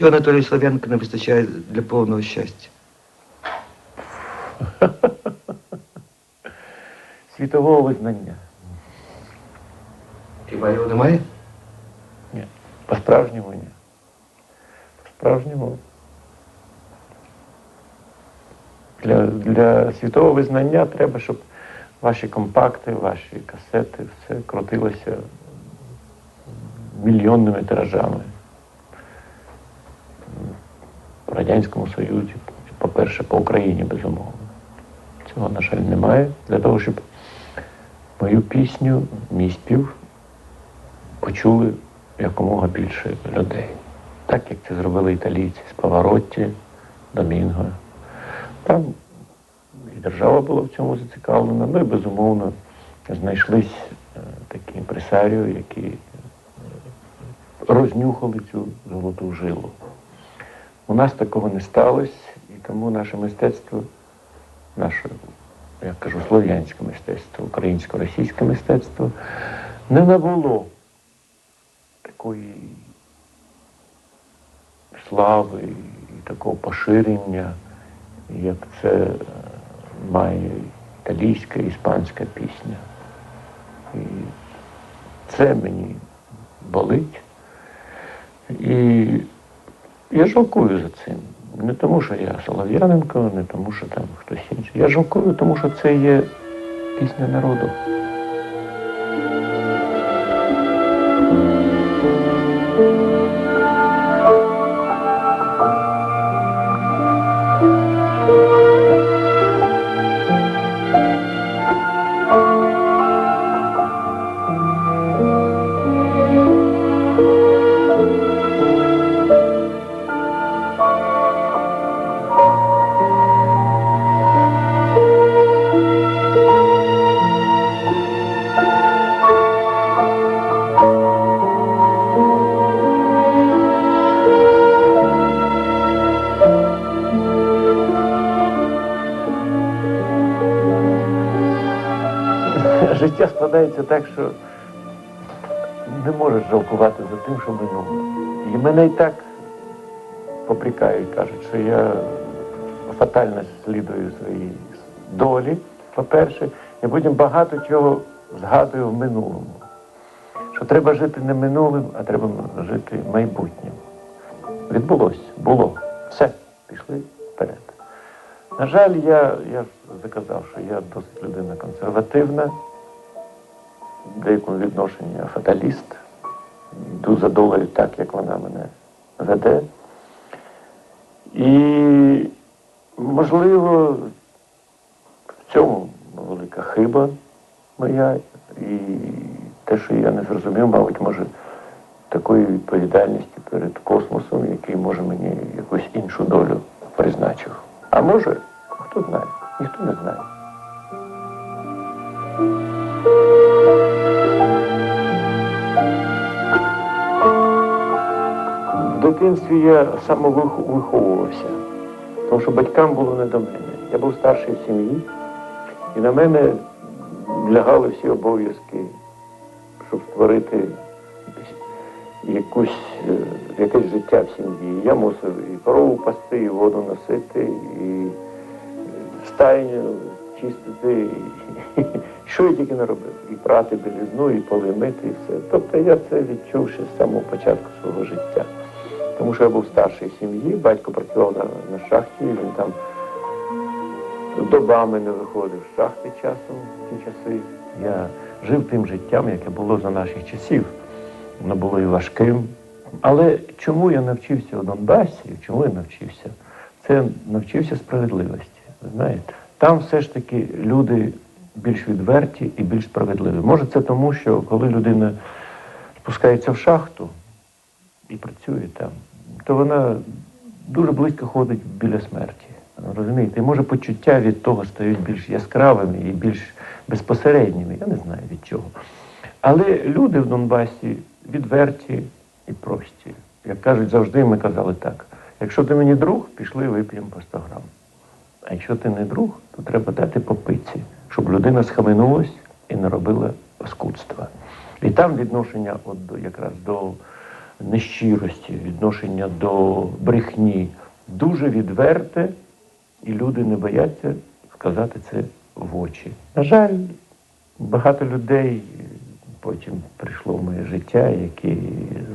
Що Анатолію Слав'янко не вистачає для повного щастя? Світового визнання. Хіба його немає? Ні. По-справжньому ні. По-справжньому. Для, для світового визнання треба, щоб ваші компакти, ваші касети, все крутилося мільйонними тиражами. В Радянському Союзі, по-перше, по Україні, безумовно. Цього, на жаль, немає. Для того, щоб мою пісню, мій спів почули якомога більше людей. Так як це зробили італійці з Паваротті, Домінго. Там і держава була в цьому зацікавлена, ну і безумовно знайшлись е, такі імпресаріо, які е, рознюхали цю золоту жилу. У нас такого не сталося, і тому наше мистецтво, наше, я кажу, слов'янське мистецтво, українсько-російське мистецтво не набуло такої слави і такого поширення, як це має італійська іспанська пісня. І це мені болить. І я жалкую за цим. Не тому, що я Солов'яненко, не тому, що там хтось інший. Я жалкую, тому що це є пісня народу. Складається так, що не можеш жалкувати за тим, що минуло. І мене і так попрікають, кажуть, що я фатально слідую своїй долі, по-перше, і потім багато чого згадую в минулому. Що треба жити не минулим, а треба жити майбутнім. Відбулося, було. Все, пішли вперед. На жаль, я, я заказав, що я досить людина консервативна, в деякому відношенні я фаталіст. Йду за долею так, як вона мене веде. І, можливо, в цьому велика хиба моя. І те, що я не зрозумів, мабуть, може, такої відповідальності перед космосом, який може мені якусь іншу долю призначив. А може, хто знає, ніхто не знає. В дитинстві я самовиховувався, тому що батькам було не до мене. Я був старший в сім'ї, і на мене лягали всі обов'язки, щоб створити якусь, е, якесь життя в сім'ї. Я мусив і корову пасти, і воду носити, і е, стайню чистити, і, що я тільки не робив. І прати білизну, і поли мити, і все. Тобто я це відчув ще з самого початку свого життя. Тому що я був старший сім'ї, батько працював на, на шахті, він там добами не виходив з шахти часом в ті часи. Я жив тим життям, яке було за наших часів. Воно було і важким. Але чому я навчився у Донбасі? Чому я навчився? Це навчився справедливості. Знаєте, там все ж таки люди більш відверті і більш справедливі. Може, це тому, що коли людина спускається в шахту і працює там, то вона дуже близько ходить біля смерті. Розумієте, і може почуття від того стають більш яскравими і більш безпосередніми. Я не знаю від чого. Але люди в Донбасі відверті і прості. Як кажуть, завжди ми казали так. Якщо ти мені друг, пішли вип'ємо по 100 грам. А якщо ти не друг, то треба дати по пиці, щоб людина схаменулась і не робила паскудства. І там відношення от якраз до нещирості, відношення до брехні дуже відверте, і люди не бояться сказати це в очі. На жаль, багато людей потім прийшло в моє життя, які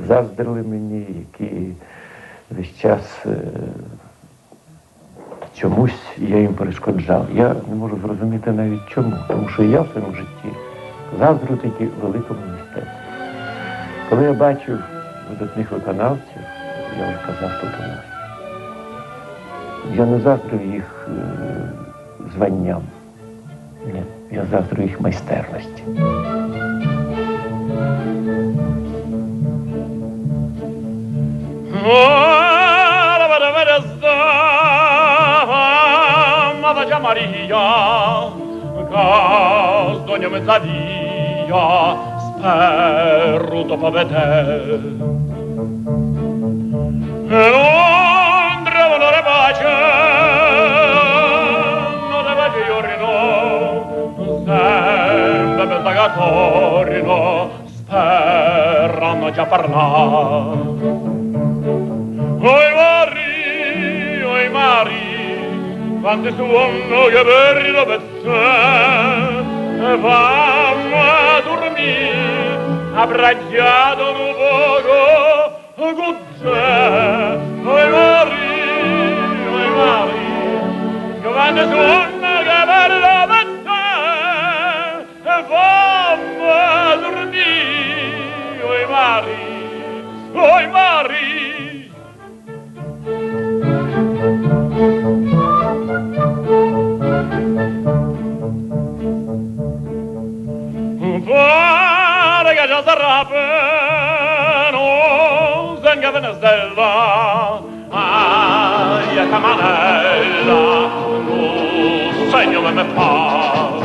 заздрили мені, які весь час е, чомусь я їм перешкоджав. Я не можу зрозуміти навіть чому. Тому що я в своєму житті заздрю тільки великому мистецтву. Коли я бачив видатних виконавців, я вже казав тут у нас, я не заздрю їх е, званням. Ні, я заздрю їх майстерності. Maria, gazdonio mezzavia, spero dopo vedere. E Londra onore pace, non deve che io rino, sempre per pagatorino, sperano già parlare. Oi mari, oi mari, quante suono che bello per te, Vam a dormir abbracciato un uomo gozze Oi mari, oi mari Quando suona che bello vette Vam a dormir, oi mari, oi mari gazzella, aia camanella, un segno me fa.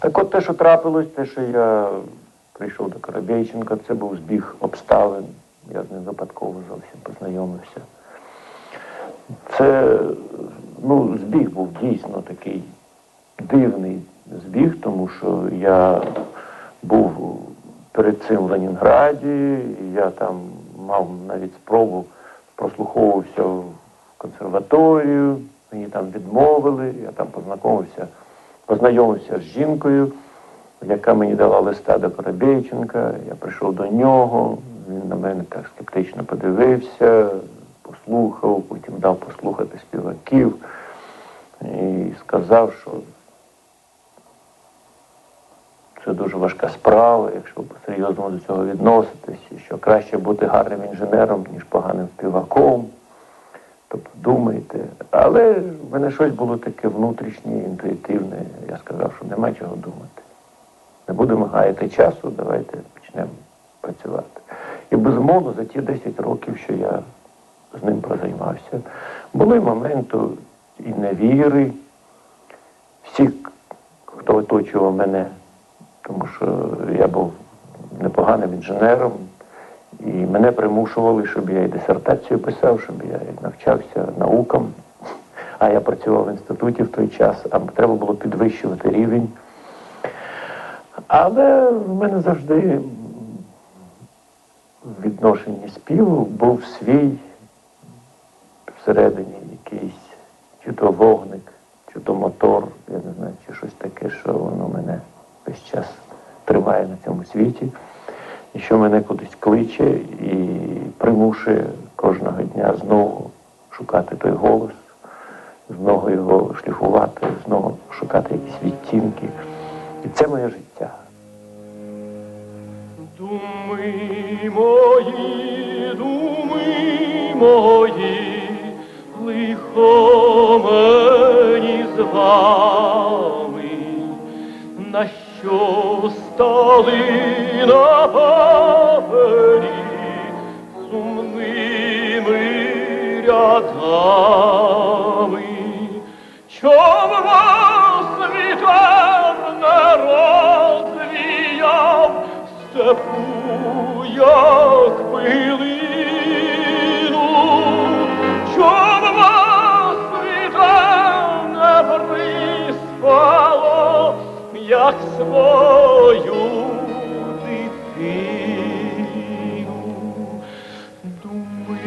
Так от те, що трапилось, те, що я прийшов до Коробейченка, це був збіг обставин. Я з ним випадково зовсім познайомився. Це ну, збіг був дійсно такий дивний збіг, тому що я був перед цим в Ленінграді, я там мав навіть спробу прослуховувався в консерваторію, мені там відмовили, я там познайомився, познайомився з жінкою, яка мені дала листа до Коробейченка. Я прийшов до нього, він на мене так скептично подивився, послухав, потім дав послухати співаків і сказав, що це дуже важка справа, якщо серйозно до цього відноситись, що краще бути гарним інженером, ніж поганим співаком. Тобто думайте. Але в мене щось було таке внутрішнє, інтуїтивне. Я сказав, що нема чого думати. Не будемо гаяти часу, давайте почнемо працювати. І безумовно, за ті 10 років, що я з ним прозаймався, були моменти і невіри. Всі, хто оточував мене, тому що я був непоганим інженером, і мене примушували, щоб я і дисертацію писав, щоб я і навчався наукам. А я працював в інституті в той час, а треба було підвищувати рівень. Але в мене завжди в відношенні співу був свій всередині якийсь чи то вогник, чи то мотор, я не знаю, чи щось таке, що воно мене весь час тримає на цьому світі. І що мене кудись кличе і примушує кожного дня знову шукати той голос, знову його шліфувати, знову шукати якісь відтінки. І це моє життя. Думи мої, думи мої, лихо мені з вами, на що стали на папері сумними рядами, чом вас вітер не розвіяв степу, як пилину, як свою дитину. Думи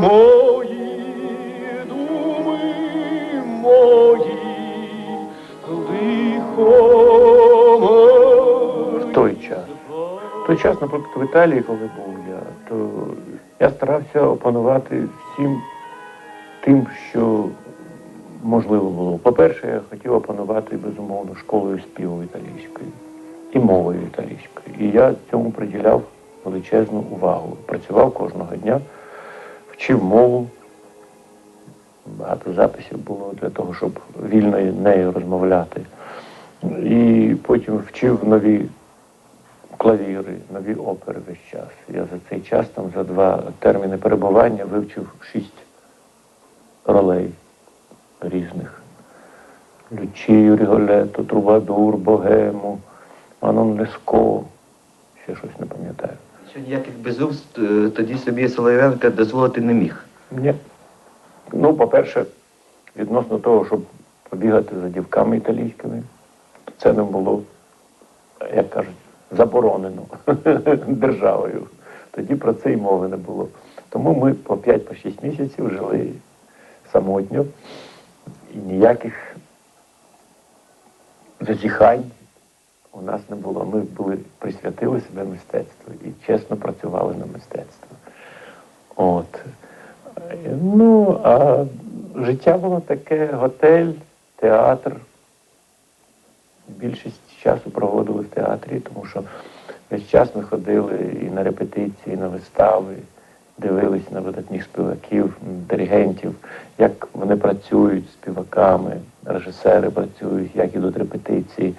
мої, думи мої, лихо В той час. В той час, наприклад, в Італії, коли був я, то я старався опанувати всім тим, що можливо було. По-перше, я хотів опанувати безумовно школою співу італійською і мовою італійською. І я цьому приділяв величезну увагу. Працював кожного дня, вчив мову. Багато записів було для того, щоб вільно нею розмовляти. І потім вчив нові клавіри, нові опери весь час. Я за цей час, там, за два терміни перебування, вивчив шість ролей різних. Лючію, Ріголетто, Трубадур, Богему, Манон Леско, ще щось не. Що ніяких безумств е, тоді собі Солов'янка дозволити не міг. Ні. Ну, по-перше, відносно того, щоб побігати за дівками італійськими, це не було, як кажуть, заборонено державою. Тоді про це й мови не було. Тому ми по 5-6 місяців жили самотньо і ніяких зазіхань у нас не було. Ми були, присвятили себе мистецтву і чесно працювали на мистецтво. От. Ну, а життя було таке готель, театр. Більшість часу проводили в театрі, тому що весь час ми ходили і на репетиції, і на вистави, дивились на видатних співаків, диригентів, як вони працюють з співаками, режисери працюють, як ідуть репетиції.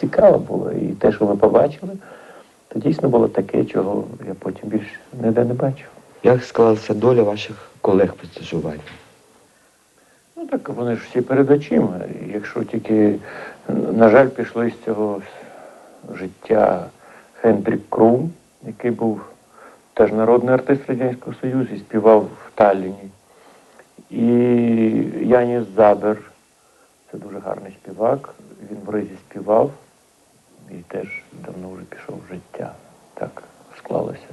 Цікаво було. І те, що ми побачили, то дійсно було таке, чого я потім більше ніде не бачив. Як склалася доля ваших колег по стажуванню? Ну, так вони ж всі перед очима. Якщо тільки, на жаль, пішли з цього життя Хендрік Крум, який був теж народний артист Радянського Союзу і співав в Талліні. І Яніс Забер, це дуже гарний співак. Він в Ризі співав і теж давно вже пішов в життя. Так склалося.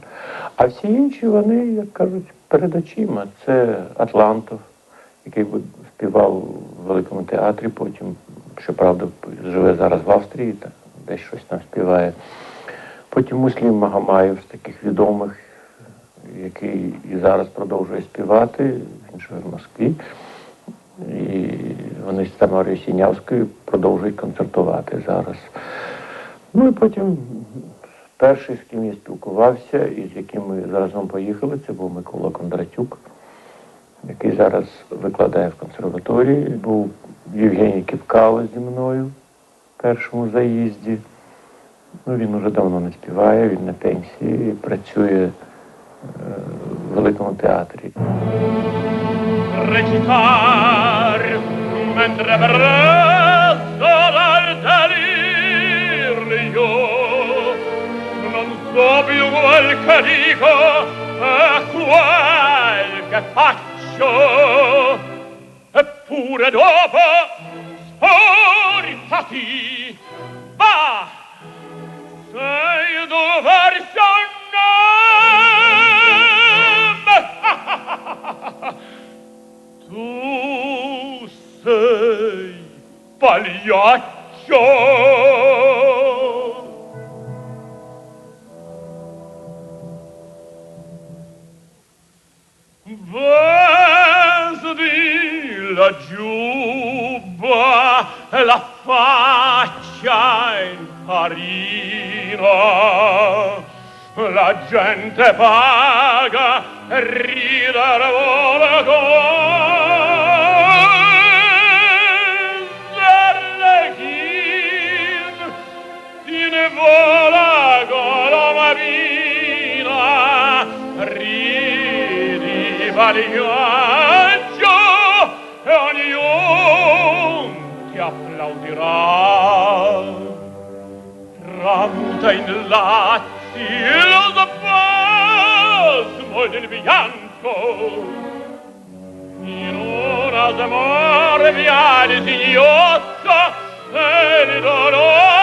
А всі інші, вони, як кажуть, перед очима. Це Атлантов, який співав в великому театрі, потім, щоправда, живе зараз в Австрії, та десь щось там співає. Потім Муслім Магомаєв з таких відомих, який і зараз продовжує співати, він живе в Москві. І вони з Тамарою Сінявською продовжують концертувати зараз. Ну і потім перший, з ким я спілкувався і з яким ми заразом поїхали, це був Микола Кондратюк, який зараз викладає в консерваторії. Був Євгеній Ківкало зі мною в першому заїзді. Ну, він уже давно не співає, він на пенсії, працює е, в великому театрі. recitar doppio quel che dico e quel che faccio. Eppure dopo sforzati va sei dover tu sei pagliaccio. gente paga rider vola con Arlechin ne vola con marina ridi valiaggio e ognuno ti applaudirà. Tramuta in latti lo saprai ed il bianco. In un'ora d'amore vi ha il e il dolore.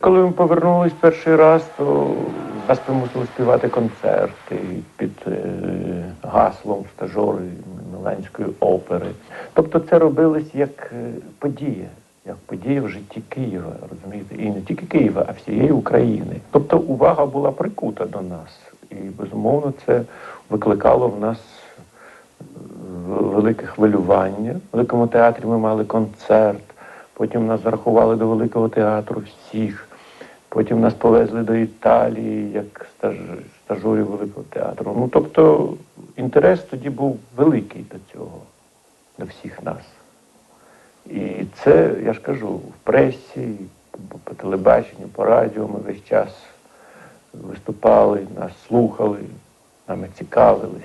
Коли ми повернулись перший раз, то нас примусили співати концерти під е, гаслом стажори Міланської опери. Тобто це робилось як е, подія, як подія в житті Києва, розумієте, і не тільки Києва, а всієї України. Тобто увага була прикута до нас. І безумовно це викликало в нас е, велике хвилювання. В великому театрі ми мали концерт. Потім нас зарахували до великого театру всіх. Потім нас повезли до Італії як стаж... стажерів великого театру. Ну тобто інтерес тоді був великий до цього, до всіх нас. І це, я ж кажу, в пресі, по, по телебаченню, по радіо ми весь час виступали, нас слухали, нами цікавились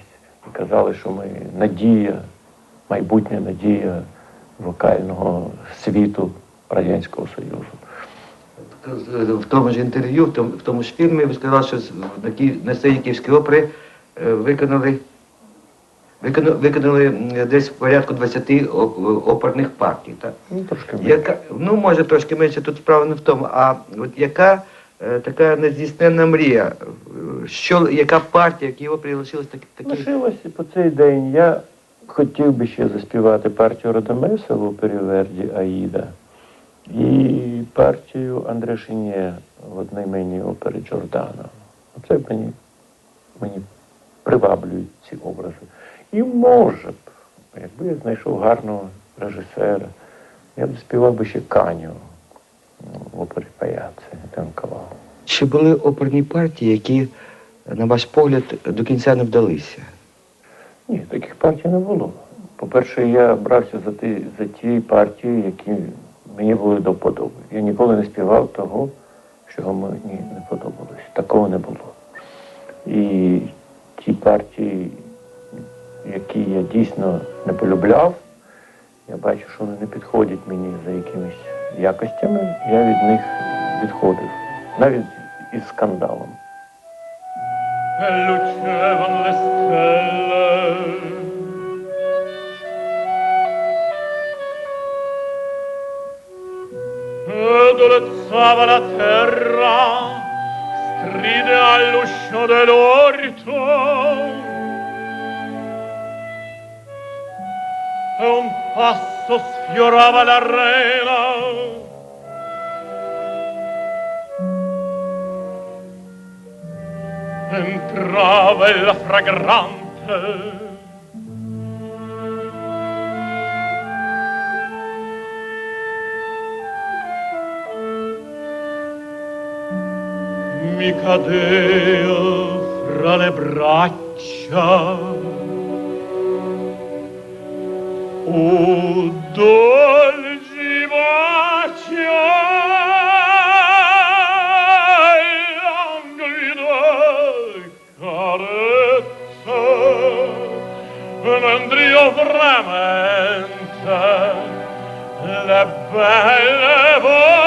і казали, що ми надія, майбутня надія вокального світу Радянського Союзу. В тому ж інтерв'ю, в тому, в тому ж фільмі ви сказали, що на, Ки- на сцені Київської опери е, виконали, виконали, виконали десь в порядку 20 о- оперних партій. Так? Ну, трошки менше. Яка, ну, може, трошки менше, тут справа не в тому, а от яка така нездійсненна мрія, е, що, яка партія, які опері лишилась такі, такі Лишилося по цей день. Я хотів би ще заспівати партію Родомеса в опері Верді Аїда. і партію Андре Шинє в одноіменній опері Джордана. Оце мені, мені приваблюють ці образи. І може б, якби я знайшов гарного режисера, я б співав би ще Каню в опері Паяци Тенкавал. Чи були оперні партії, які, на ваш погляд, до кінця не вдалися? Ні, таких партій не було. По-перше, я брався за ті, за ті партії, які мені були до вподоби. Я ніколи не співав того, що мені не подобалось. Такого не було. І ті партії, які я дійсно не полюбляв, я бачу, що вони не підходять мені за якимись якостями, я від них відходив. Навіть із скандалом. e. E terra, stride all'uscio dell'orto. E un passo sfiorava l'arena. entrava la fragrante mi cadea fra le braccia o dolci baci languide carezze l'andrio veramente le belle voci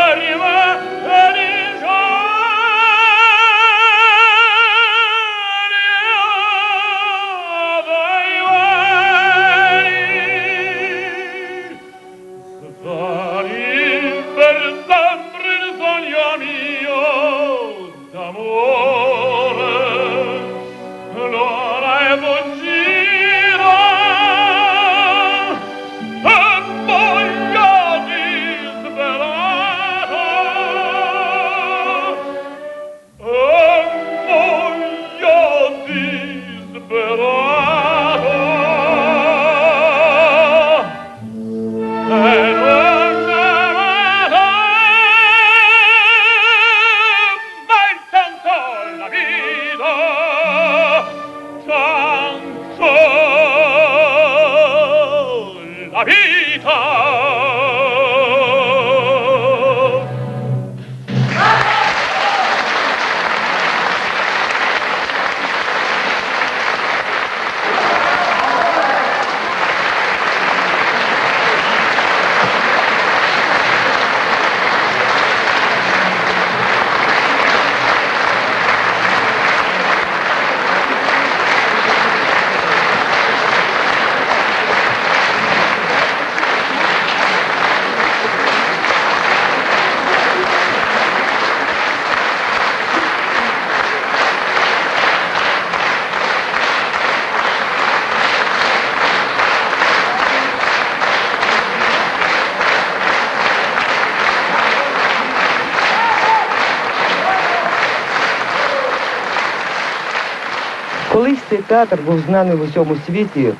театр був знаний в усьому світі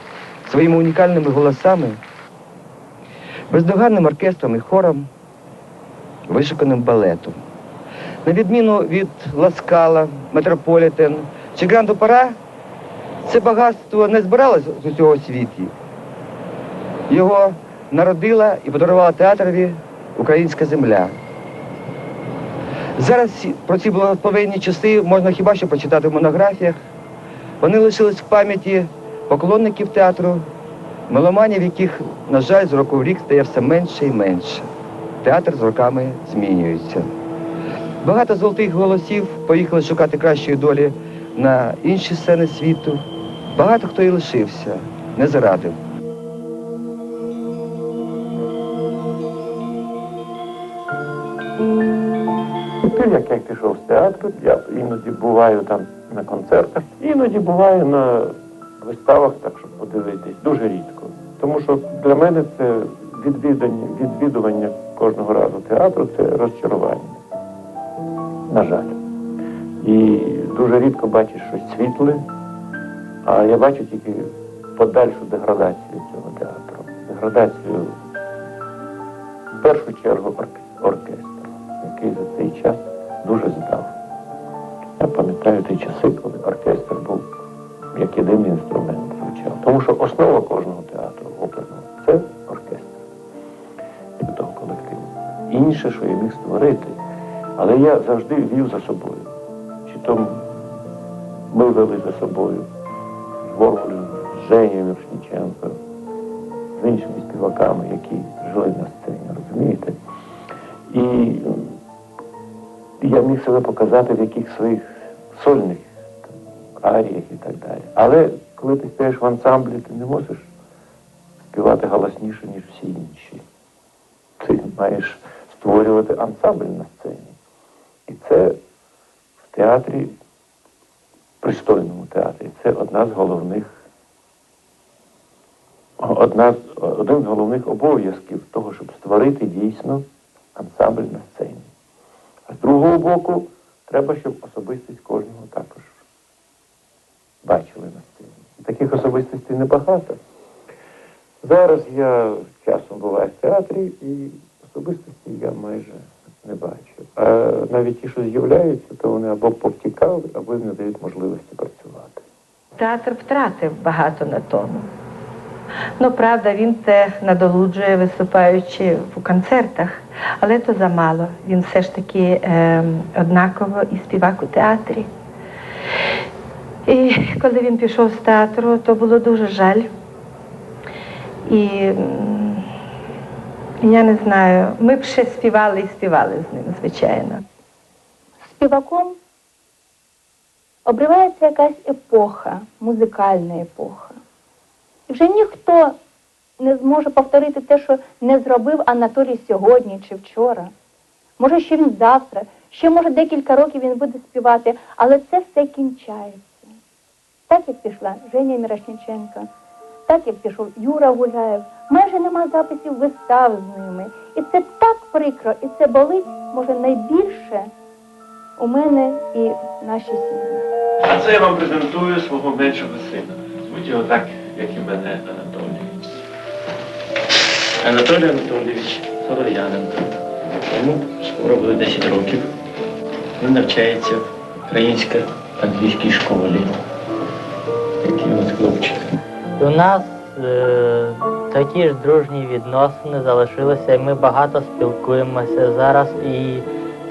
своїми унікальними голосами, бездоганним оркестром і хором, вишуканим балетом. На відміну від Ласкала, Метрополітен чи Гранд Опера, це багатство не збиралось з усього світі. Його народила і подарувала театрові українська земля. Зараз про ці благословенні часи можна хіба що почитати в монографіях. Вони лишились в пам'яті поклонників театру, меломанів, яких, на жаль, з року в рік стає все менше і менше. Театр з роками змінюється. Багато золотих голосів поїхали шукати кращої долі на інші сцени світу. Багато хто і лишився, не зарадив. Тепер, як я пішов з театру, я іноді буваю там на концертах, іноді буваю на виставах, так щоб подивитись, дуже рідко. Тому що для мене це відвідання, відвідування кожного разу театру це розчарування. На жаль. І дуже рідко бачиш щось світле, а я бачу тільки подальшу деградацію цього театру. Деградацію в першу чергу орк- оркестру, який за цей час дуже здав. Я пам'ятаю ті часи, коли оркестр був як єдиний інструмент звучав. Тому що основа кожного театру оперного це оркестр і того колективу. Інше, що я міг створити, але я завжди вів за собою. Чи то ми вели за собою з Ворволем, з Женєю Міршніченко, з іншими співаками, які жили на сцені, розумієте? І я міг себе показати в яких своїх сольних аріях і так далі. Але коли ти співаєш в ансамблі, ти не можеш співати голосніше, ніж всі інші. Ти маєш створювати ансамбль на сцені. І це в театрі, пристойному театрі, це одна з головних, одна, один з головних обов'язків того, щоб створити дійсно ансамбль на сцені. А з другого боку, треба, щоб особистість кожного також бачили на сцені. Таких особистостей небагато. Зараз я часом буваю в театрі і особистості я майже не бачу. А навіть ті, що з'являються, то вони або повтікали, або їм не дають можливості працювати. Театр втратив багато на тому. Ну, правда, він це надолуджує, виступаючи в концертах, але то замало. Він все ж таки е, однаково і співак у театрі. І коли він пішов з театру, то було дуже жаль. І я не знаю, ми б ще співали і співали з ним, звичайно. співаком обривається якась епоха, музикальна епоха. Вже ніхто не зможе повторити те, що не зробив Анатолій сьогодні чи вчора. Може, ще він завтра, ще може декілька років він буде співати, але це все кінчається. Так як пішла Женя Мірошніченка, так як пішов Юра Гуляєв, майже нема записів вистав з ними. І це так прикро, і це болить, може, найбільше у мене і в нашій сім'ї. А це я вам презентую свого меншого сина. Звуть його так, як і мене Анатолій. Анатолій Анатолійович Солов'яненко. Йому скоро буде 10 років. Він навчається в українсько-англійській школі. У нас хлопчик. У нас е, такі ж дружні відносини залишилися, і ми багато спілкуємося зараз. І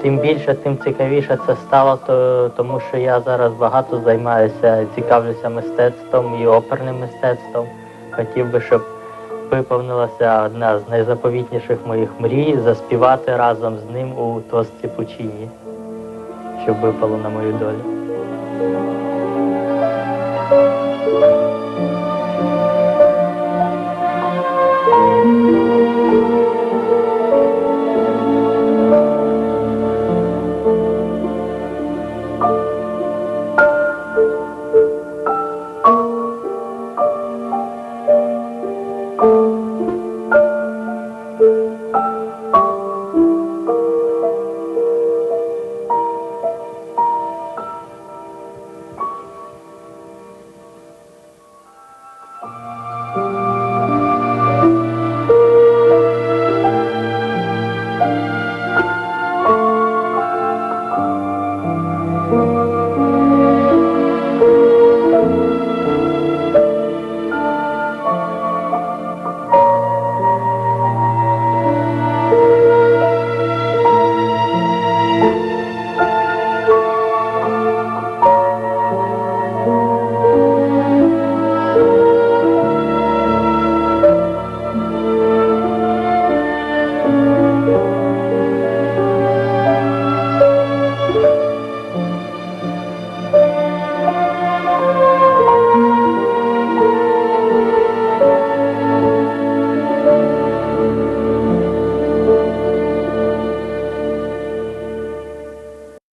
тим більше, тим цікавіше це стало, то, тому що я зараз багато займаюся, цікавлюся мистецтвом і оперним мистецтвом. Хотів би, щоб виповнилася одна з найзаповітніших моїх мрій заспівати разом з ним у Тості Пучині, щоб випало на мою долю.